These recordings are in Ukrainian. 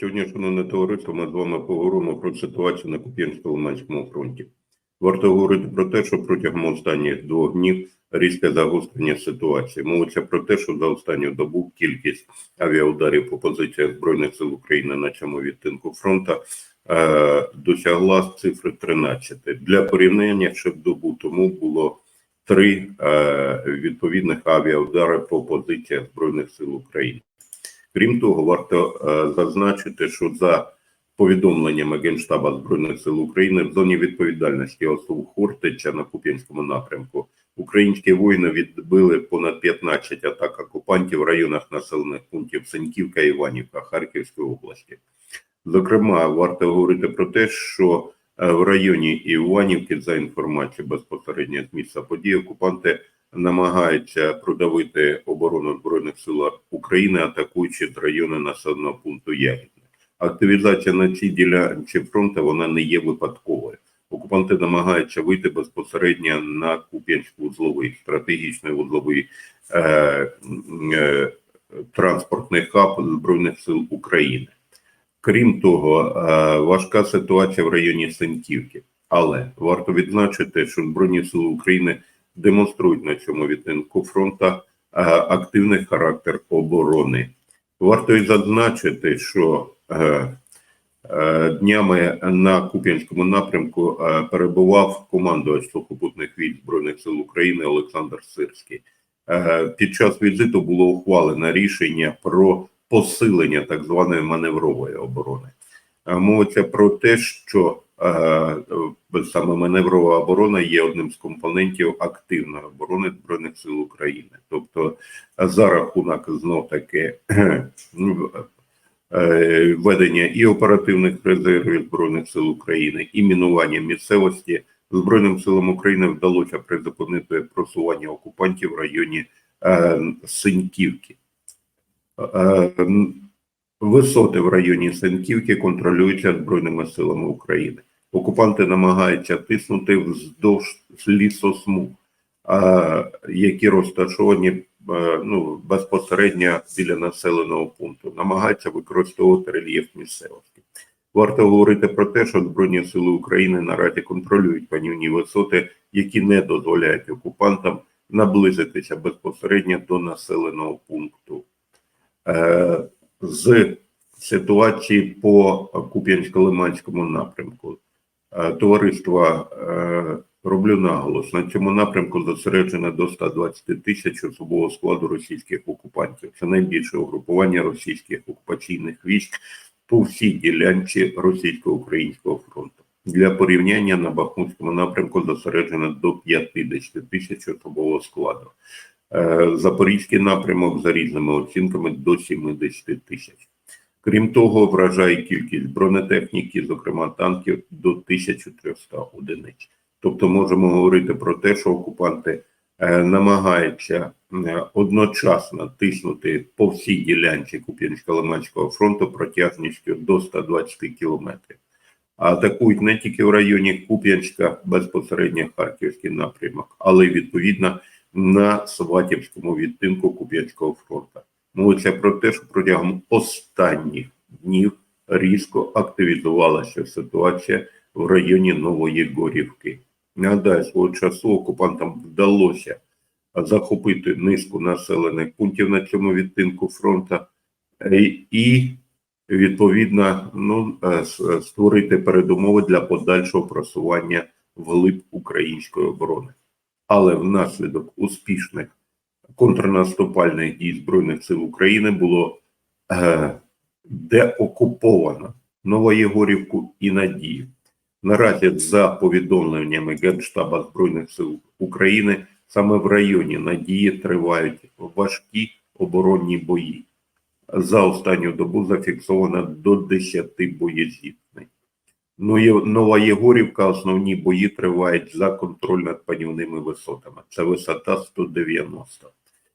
Сьогодні, шановне товариство, ми з вами поговоримо про ситуацію на Куп'янсько-Лиманському фронті. Варто говорити про те, що протягом останніх двох днів різке загострення ситуації. Мовиться про те, що за останню добу кількість авіаударів по позиціях Збройних сил України на цьому відтинку фронту е, досягла цифри 13. Для порівняння ще добу тому було три е, відповідних авіаудари по позиціях Збройних сил України. Крім того, варто е, зазначити, що за повідомленнями Генштаба Збройних сил України в зоні відповідальності ОСУ Хортиця на Куп'янському напрямку українські воїни відбили понад 15 атак окупантів в районах населених пунктів Сеньківка Іванівка Харківської області. Зокрема, варто говорити про те, що е, в районі Іванівки, за інформацією безпосередньо з місця події, окупанти намагаються продавити оборону збройних сил України, атакуючи з району населеного пункту Ягідне. Активізація на цій ділянці фронту вона не є випадковою. Окупанти намагаються вийти безпосередньо на Куп'янську вузловий стратегічний вузловий е, е, транспортний хаб збройних сил України. Крім того, е, важка ситуація в районі Сеньківки. Але варто відзначити, що Збройні Сили України демонструють на цьому відтинку фронту е, активний характер оборони. Варто і зазначити, що е, е, днями на Куп'янському напрямку перебував командувач сухопутних військ Збройних сил України Олександр Сирський. Під час візиту було ухвалено рішення про посилення так званої маневрової оборони. Мовиться про те, що саме маневрова оборона є одним з компонентів активної оборони збройних сил України. Тобто е, за рахунок знов таки е, ведення і оперативних резервів збройних сил України, і мінування місцевості збройним силам України вдалося призупинити просування окупантів в районі е, Синьківки. Е, Висоти в районі Сенківки контролюються Збройними силами України. Окупанти намагаються тиснути вздовж лісосмуг, які розташовані е, ну, безпосередньо біля населеного пункту, намагаються використовувати рельєф місцевості. Варто говорити про те, що Збройні сили України наразі контролюють панівні висоти, які не дозволяють окупантам наблизитися безпосередньо до населеного пункту. Е, з ситуації по Куп'янсько-Лиманському напрямку. Е, Товариство е, роблю наголос. На цьому напрямку зосереджено до 120 тисяч особового складу російських окупантів. Це найбільше угрупування російських окупаційних військ по всій ділянці російсько-українського фронту. Для порівняння на Бахмутському напрямку зосереджено до 50 тисяч особового складу. Е, Запорізький напрямок за різними оцінками до 70 тисяч. Крім того, вражає кількість бронетехніки, зокрема танків, до 1300 одиниць. Тобто можемо говорити про те, що окупанти е, намагаються е, одночасно тиснути по всій ділянці Куп'янсько-Лиманського фронту протяжністю до 120 кілометрів. А атакують не тільки в районі Куп'янська, безпосередньо Харківський напрямок, але й відповідно на Сватівському відтинку Куп'янського фронту. Мовиться про те, що протягом останніх днів різко активізувалася ситуація в районі Нової Горівки. Нагадаю, свого часу окупантам вдалося захопити низку населених пунктів на цьому відтинку фронту е, і, відповідно, ну, е, створити передумови для подальшого просування вглиб української оборони але внаслідок успішних контрнаступальних дій Збройних сил України було е, деокуповано Новоєгорівку і Надію. Наразі, за повідомленнями Генштаба Збройних сил України, саме в районі Надії тривають важкі оборонні бої. За останню добу зафіксовано до 10 боєзіткнень. Ну, Нова Єгорівка, основні бої тривають за контроль над панівними висотами. Це висота 190,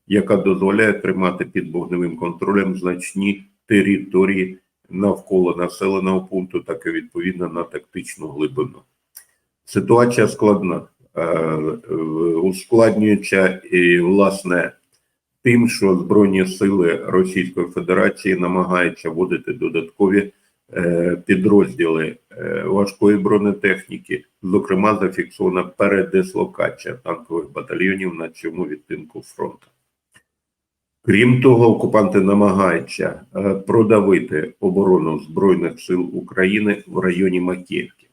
яка дозволяє тримати під вогневим контролем значні території навколо населеного пункту, так і відповідно на тактичну глибину. Ситуація складна, Е, ускладнюється і, власне, тим, що Збройні сили Російської Федерації намагаються вводити додаткові е, підрозділи е, важкої бронетехніки. Зокрема, зафіксована передислокація танкових батальйонів на цьому відтинку фронту. Крім того, окупанти намагаються е, продавити оборону Збройних сил України в районі Макіївки.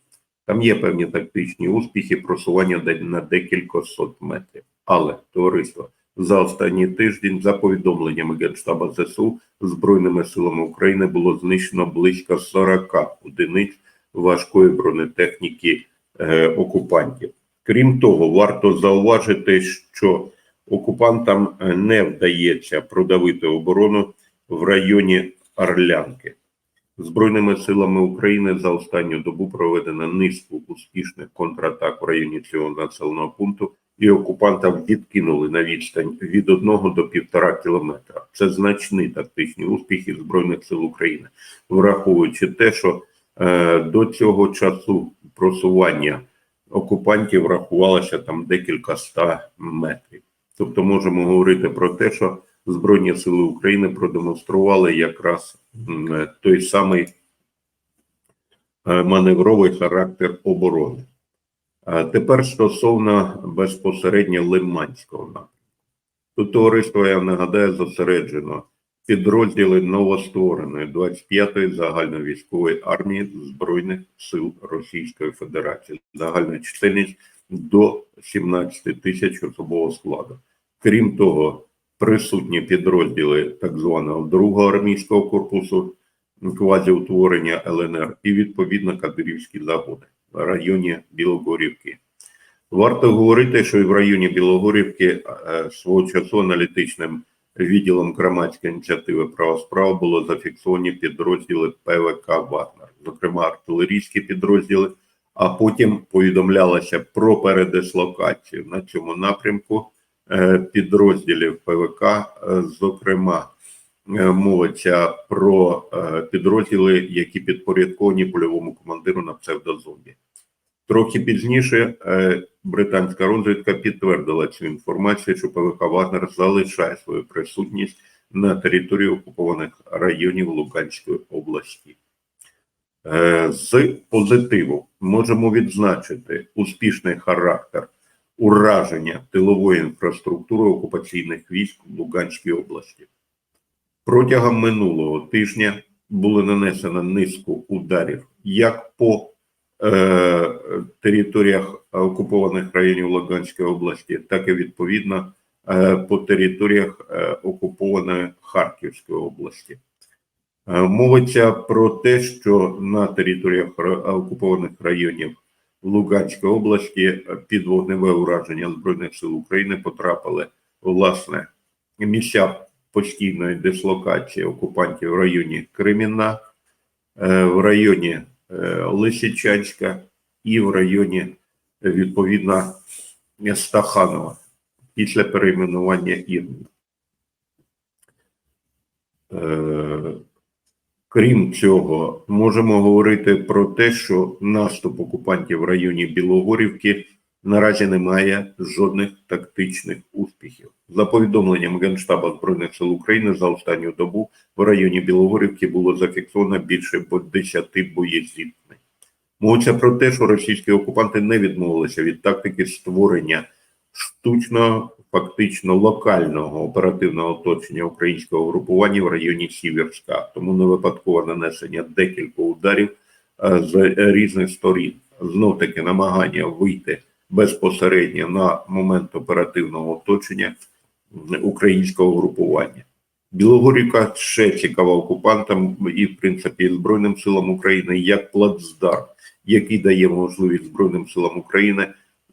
Там є певні тактичні успіхи, просування на декілька сот метрів. Але товариство за останній тиждень, за повідомленнями Генштаба ЗСУ, Збройними силами України було знищено близько 40 одиниць важкої бронетехніки е, окупантів. Крім того, варто зауважити, що окупантам е, не вдається продавити оборону в районі Орлянки. Збройними силами України за останню добу проведено низку успішних контратак в районі цього населеного пункту, і окупантам відкинули на відстань від 1 до 1,5 кілометра. Це значні тактичні успіхи Збройних сил України, враховуючи те, що е, до цього часу просування окупантів рахувалося там декілька ста метрів. Тобто можемо говорити про те, що Збройні сили України продемонстрували якраз е, той самий е, маневровий характер оборони. Тепер стосовно безпосередньо Лиманського напрямку. Тут товариство, я нагадаю, зосереджено підрозділи новоствореної 25-ї загальновійськової армії Збройних сил Російської Федерації. Загальна чисельність до 17 тисяч особового складу. Крім того, присутні підрозділи так званого другого армійського корпусу квазіутворення ЛНР і відповідно кадирівські загони в районі Білогорівки. Варто говорити, що і в районі Білогорівки е, свого часу аналітичним відділом громадської ініціативи права справа було зафіксовані підрозділи ПВК Вагнер, зокрема артилерійські підрозділи, а потім повідомлялося про передислокацію на цьому напрямку підрозділів ПВК, е, зокрема. Е, Мовиться про е, підрозділи, які підпорядковані польовому командиру на псевдозомбі. Трохи пізніше е, британська розвідка підтвердила цю інформацію, що ПВК Вагнер залишає свою присутність на території окупованих районів Луганської області. Е, З позитиву можемо відзначити успішний характер ураження тилової інфраструктури окупаційних військ в Луганській області. Протягом минулого тижня було нанесено низку ударів як по е, територіях окупованих районів Луганської області, так і відповідно е, по територіях е, окупованої Харківської області. Е, Мовиться про те, що на територіях окупованих районів Луганської області е, під вогневе ураження Збройних сил України потрапили власне місця постійної дислокації окупантів в районі Креміна, е, в районі е, Лисичанська і в районі відповідно Стаханова після перейменування Ірмі. Крім цього, можемо говорити про те, що наступ окупантів в районі Білогорівки наразі не має жодних тактичних успіхів. За повідомленням Генштаба Збройних сил України за останню добу в районі Білогорівки було зафіксовано більше 10 боєзіткнень. Мовиться про те, що російські окупанти не відмовилися від тактики створення штучного, фактично локального оперативного оточення українського групування в районі Сіверська. Тому не випадково нанесення декілька ударів е, з різних сторін. Знов таки намагання вийти безпосередньо на момент оперативного оточення українського групування. Білогорівка ще цікава окупантам і, в принципі, Збройним силам України як плацдарм, який дає можливість Збройним силам України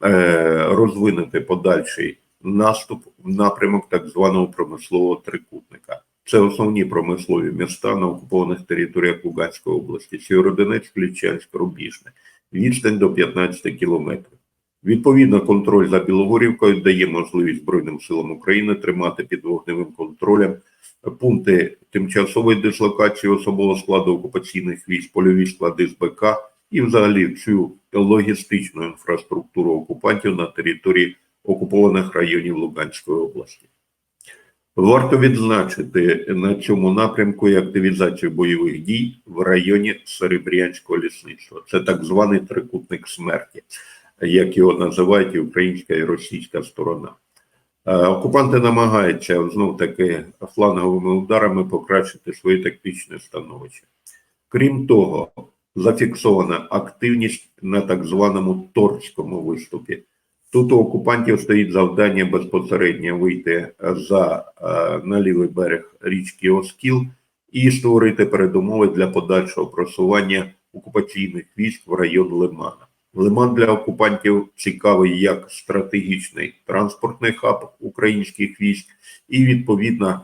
е, розвинути подальший наступ в напрямок так званого промислового трикутника. Це основні промислові міста на окупованих територіях Луганської області: Сєвєродонецьк, Лічанськ, Рубіжне, відстань до 15 кілометрів. Відповідно, контроль за Білогорівкою дає можливість Збройним силам України тримати під вогневим контролем пункти тимчасової дислокації особового складу окупаційних військ, польові склади з БК і взагалі всю логістичну інфраструктуру окупантів на території окупованих районів Луганської області. Варто відзначити на цьому напрямку і активізацію бойових дій в районі Серебрянського лісництва. Це так званий трикутник смерті, як його називають і українська і російська сторона. Е, Окупанти намагаються знов таки фланговими ударами покращити своє тактичне становище. Крім того, зафіксована активність на так званому торському виступі. Тут у окупантів стоїть завдання безпосередньо вийти за е, на лівий берег річки Оскіл і створити передумови для подальшого просування окупаційних військ в район Лимана. Лиман для окупантів цікавий як стратегічний транспортний хаб українських військ і відповідно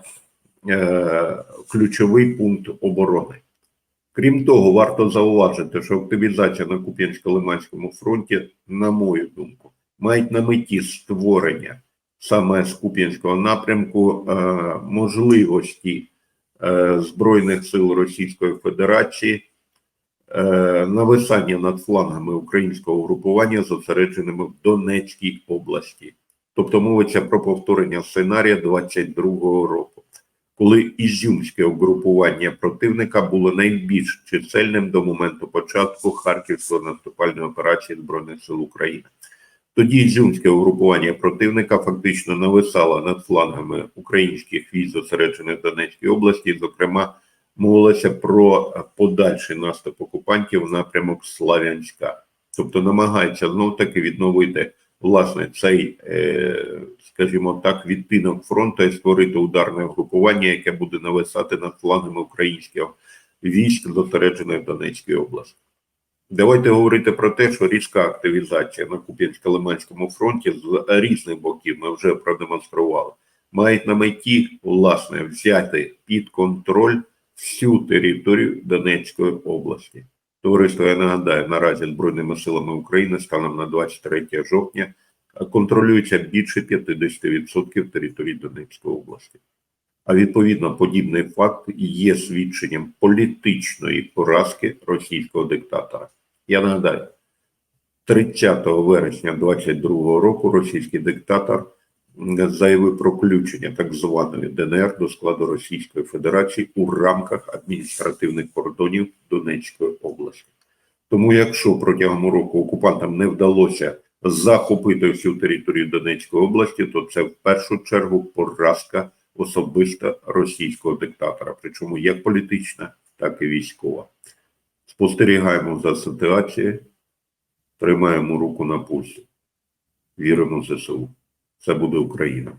е, ключовий пункт оборони. Крім того, варто зауважити, що активізація на Куп'янсько-Лиманському фронті, на мою думку, мають на меті створення саме з Куп'янського напрямку е, можливості е, Збройних сил Російської Федерації е, нависання над флангами українського групування, зосередженими в Донецькій області. Тобто мовиться про повторення сценарія 22-го року, коли ізюмське угрупування противника було найбільш чисельним до моменту початку Харківської наступальної операції Збройних сил України. Тоді ізюмське угрупування противника фактично нависало над флангами українських військ, зосереджених в Донецькій області, зокрема, мовилося про подальший наступ окупантів в напрямок Славянська, тобто намагається знов таки відновити власне цей, е, скажімо так, відтинок фронту і створити ударне групування, яке буде нависати над флангами українських військ, зосереджених в Донецькій області. Давайте говорити про те, що різка активізація на Куп'янсько-Лиманському фронті з різних боків ми вже продемонстрували, мають на меті власне взяти під контроль всю територію Донецької області. Товариство, я нагадаю, наразі Збройними силами України станом на 23 жовтня контролюється більше 50% території Донецької області. А відповідно, подібний факт є свідченням політичної поразки російського диктатора. Я нагадаю, 30 вересня 22 року російський диктатор заявив про включення так званої ДНР до складу Російської Федерації у рамках адміністративних кордонів Донецької області. Тому, якщо протягом року окупантам не вдалося захопити всю територію Донецької області, то це в першу чергу поразка особиста російського диктатора, причому як політична, так і військова. Спостерігаємо за ситуацією, тримаємо руку на пульсі, віримо в ЗСУ. Це буде Україна.